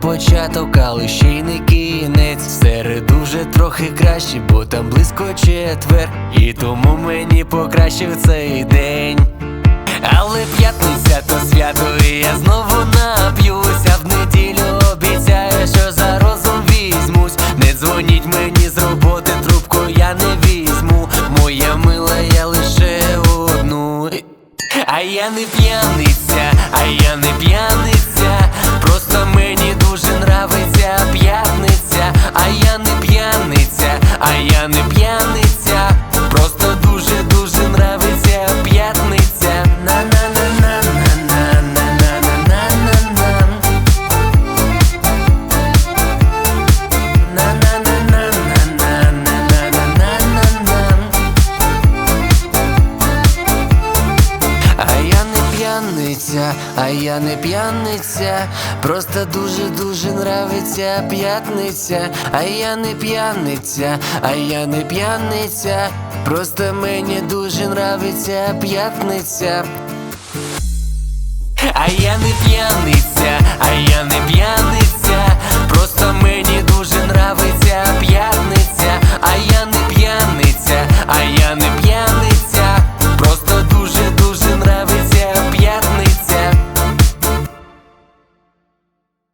початок, але ще й не кінець. Середу вже трохи краще, бо там близько четвер. І тому мені покращив цей день. Але п'ятниця то свято, і я знову нап'юся в неділю обіцяю, що за розум візьмусь. Не дзвоніть мені з роботи, трубку я не візьму. Моя мила, я лише одну. А я не п'яниця, а я не п'яниця. Я не п'яниця. П'яниця, а я не п'яниця, просто дуже-дуже нравиться п'ятниця, а я не п'яниця, а я не п'яниця, просто мені дуже нравиться п'ятниця. А я не п'яниця,